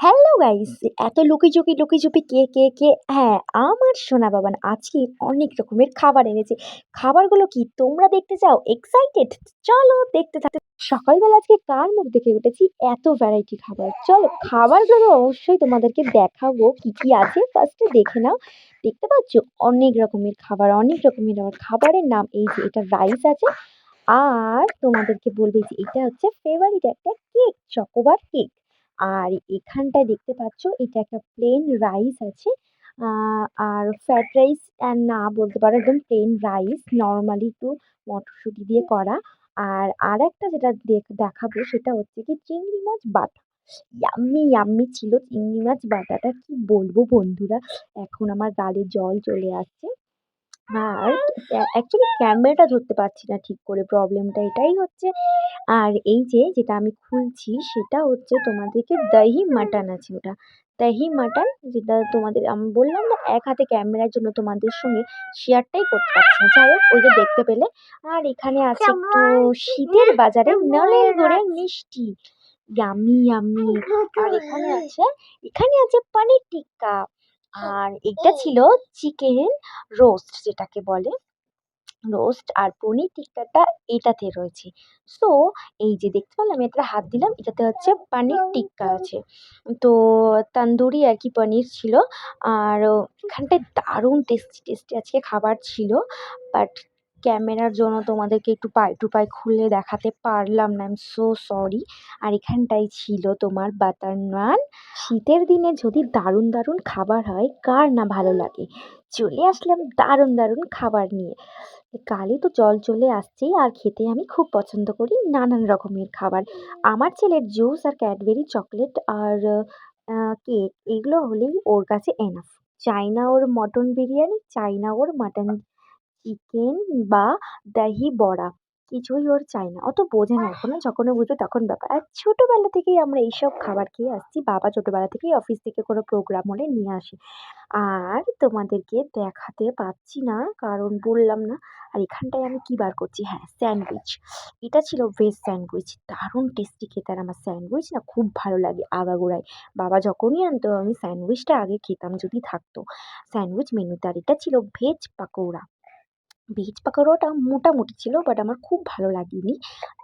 Hello guys এত লুকিচুপি লুকিচুপি কে কে কে? হ্যাঁ আমার সোনা বাবান আজকে অনেক রকমের খাবার এনেছে। খাবারগুলো কি তোমরা দেখতে চাও? এক্সাইটেড চলো দেখতে থাকতে সকালবেলা আজকে কার মুখ দেখে উঠেছি? এত ভ্যারাইটি খাবার। চলো, খাবারগুলো অবশ্যই তোমাদেরকে দেখাবো কি কি আছে। ফার্স্টে দেখে নাও। দেখতে পাচ্ছ? অনেক রকমের খাবার, অনেক রকমের আবার খাবারের নাম। এই যে এটা রাইস আছে। আর তোমাদেরকে বলবে যে এটা হচ্ছে ফেভারিট একটা কেক চকোবার কেক আর এখানটায় দেখতে পাচ্ছ, এটা একটা প্লেন রাইস আছে। আর ফ্রাইড রাইস না বলতে পারো, একদম প্লেন রাইস নর্মালি একটু মটরশুঁটি দিয়ে করা। আর আর একটা যেটা দেখ- দেখাবো সেটা হচ্ছে কি, চিংড়ি মাছ বাটা। ইয়াম্মি ইয়াম্মি ছিল চিংড়ি মাছ বাটাটা, কি বলব বন্ধুরা? এখন আমার গালে জল চলে আসছে। আর অ্যাকচুয়ালি ক্যামেরাটা ধরতে পারছি না ঠিক করে প্রবলেমটা এটাই হচ্ছে। আর এই যে যেটা আমি খুলছি সেটা হচ্ছে তোমাদেরকে দহি মাটন আছে ওটা। দহি মাটন যেটা তোমাদের আমি বললাম না এক হাতে ক্যামেরার জন্য তোমাদের সঙ্গে শেয়ারটাই করতে পারছি না। যাই হোক ওই যে দেখতে পেলে। আর এখানে আছে একটু শীতের বাজারে নলের গুড়ের মিষ্টি। ইয়াম্মি আর এখানে আছে এখানে আছে পানির টিক্কা। আর এটা ছিল চিকেন রোস্ট যেটাকে বলে। রোস্ট আর পনির টিক্কাটা এটাতে রয়েছে। সো এই যে দেখতে পেলাম এটা হাত দিলাম এটাতে হচ্ছে পানির টিক্কা আছে। তো তান্দুরি আর কি পনির ছিল। আর এখানটায় দারুণ টেস্টি টেস্টি আজকে খাবার ছিল। বাট ক্যামেরার জন্য তোমাদেরকে একটু পাই টু পাই খুলে দেখাতে পারলাম না আই এম সো সরি আর এখানটায় ছিল তোমার বাটার নান। শীতের দিনে যদি দারুণ দারুণ খাবার হয়, কার না ভালো লাগে? চলে আসলাম দারুণ দারুণ খাবার নিয়ে। গালে তো জল চলে আসছেই, আর খেতে আমি খুব পছন্দ করি নানান রকমের খাবার। আমার ছেলের জুস আর ক্যাডবেরি, চকলেট আর কেক, এগুলো হলেই ওর কাছে এনাফ চাই না ওর মটন বিরিয়ানি চাই না ওর মাটন চিকেন বা দহি বড়া, কিছুই ওর চাই না। অত বোঝে না এখনও, যখন ও বুঝবে তখন ব্যাপার। আর ছোটোবেলা থেকেই আমরা এইসব খাবার খেয়ে আসছি, বাবা ছোটোবেলা থেকেই অফিস থেকে কোনো প্রোগ্রাম হলে নিয়ে আসে। আর তোমাদেরকে দেখাতে পাচ্ছি না, কারণ বললাম না। আর এখানটায় আমি কী বার করছি? হ্যাঁ স্যান্ডউইচ এটা ছিল ভেজ স্যান্ডউইচ দারুণ টেস্টি খেতে। আর আমার স্যান্ডউইচ না খুব ভালো লাগে আগাগোড়ায় বাবা যখনই আনতো, আমি স্যান্ডউইচটা আগে খেতাম যদি থাকতো। স্যান্ডউইচ মেনুতে আর এটা ছিল ভেজ পাকোড়া। ভেজ পাকোড়াটা মোটামুটি ছিল বাট আমার খুব ভালো লাগেনি।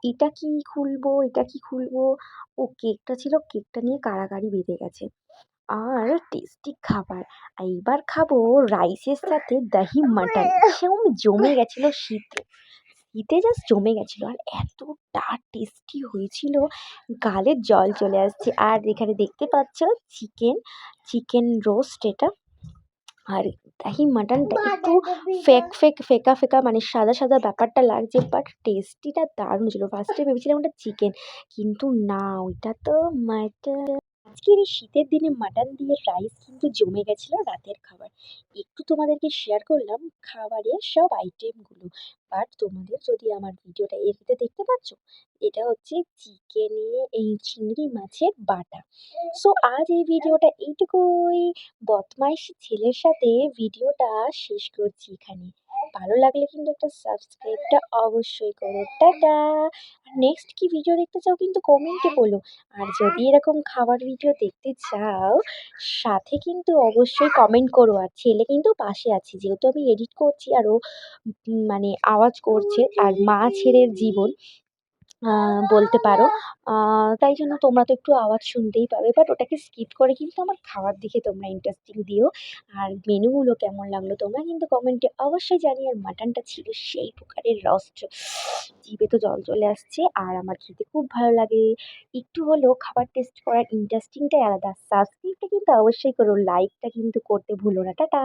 এটা কি খুলবো, এটা কি খুলবো? ও কেকটা ছিল, কেকটা নিয়ে কাড়াকাড়ি বেঁধে গেছে। আর টেস্টি খাবার। এইবার খাব রাইসের সাথে দহি মাটন সেরকম জমে গেছিল শীতে। শীতে জাস্ট জমে গেছিল। আর এতটা টেস্টি হয়েছিল গালের জল চলে আসছে। আর এখানে দেখতে পাচ্ছ চিকেন চিকেন রোস্ট এটা। আর এই মাটনটা একটু ফেক ফেক, ফেকা ফেকা মানে সাদা সাদা ব্যাপারটা লাগছে বাট টেস্টিটা দারুণ ছিল। ফার্স্টে ভেবেছিলাম ওটা চিকেন কিন্তু না, ওইটা তো মাটন আজকের এই শীতের দিনে মাটন দিয়ে রাইস কিন্তু জমে গেছিল রাতের খাবার। একটু তোমাদেরকে শেয়ার করলাম খাবারের সব আইটেমগুলো বাট তোমাদের যদি আমার ভিডিওটা এতে দেখতে পাচ্ছ, এটা হচ্ছে চিকেনে এই চিংড়ি মাছের বাটা। সো আজ এই ভিডিওটা এইটুকুই। বদমাইশ ছেলের সাথে ভিডিওটা শেষ করছি এখানে। ভালো লাগলে কিন্তু একটা সাবস্ক্রাইবটা অবশ্যই করো। টাটা! আর নেক্সট কি ভিডিও দেখতে চাও কিন্তু কমেন্টে বলো। আর যদি এরকম খাবার ভিডিও দেখতে চাও, সাথে কিন্তু অবশ্যই কমেন্ট করো। আর ছেলে কিন্তু পাশে আছে, যেহেতু আমি এডিট করছি আর ও মানে আওয়াজ করছে। আর মা ছেলের জীবন। বলতে পারো। তাই জন্য তোমরা তো একটু আওয়াজ শুনতেই পাবে বাট ওটাকে স্কিপ করে কিন্তু আমার খাওয়ার দিকে তোমরা ইন্টারেস্টিং দিও। আর মেনুগুলো কেমন লাগল তোমরা কিন্তু কমেন্টে অবশ্যই জানিও। আর মাটনটা ছিল সেই প্রকারের রস্ট জিভে তো জল চলে আসছে। আর আমার খেতে খুব ভালো লাগে। একটু হলেও খাবার টেস্ট করার ইন্টারেস্টিংটাই আলাদা। সাবস্ক্রাইবটা কিন্তু অবশ্যই করো লাইকটা কিন্তু করতে ভুলো না। টাটা!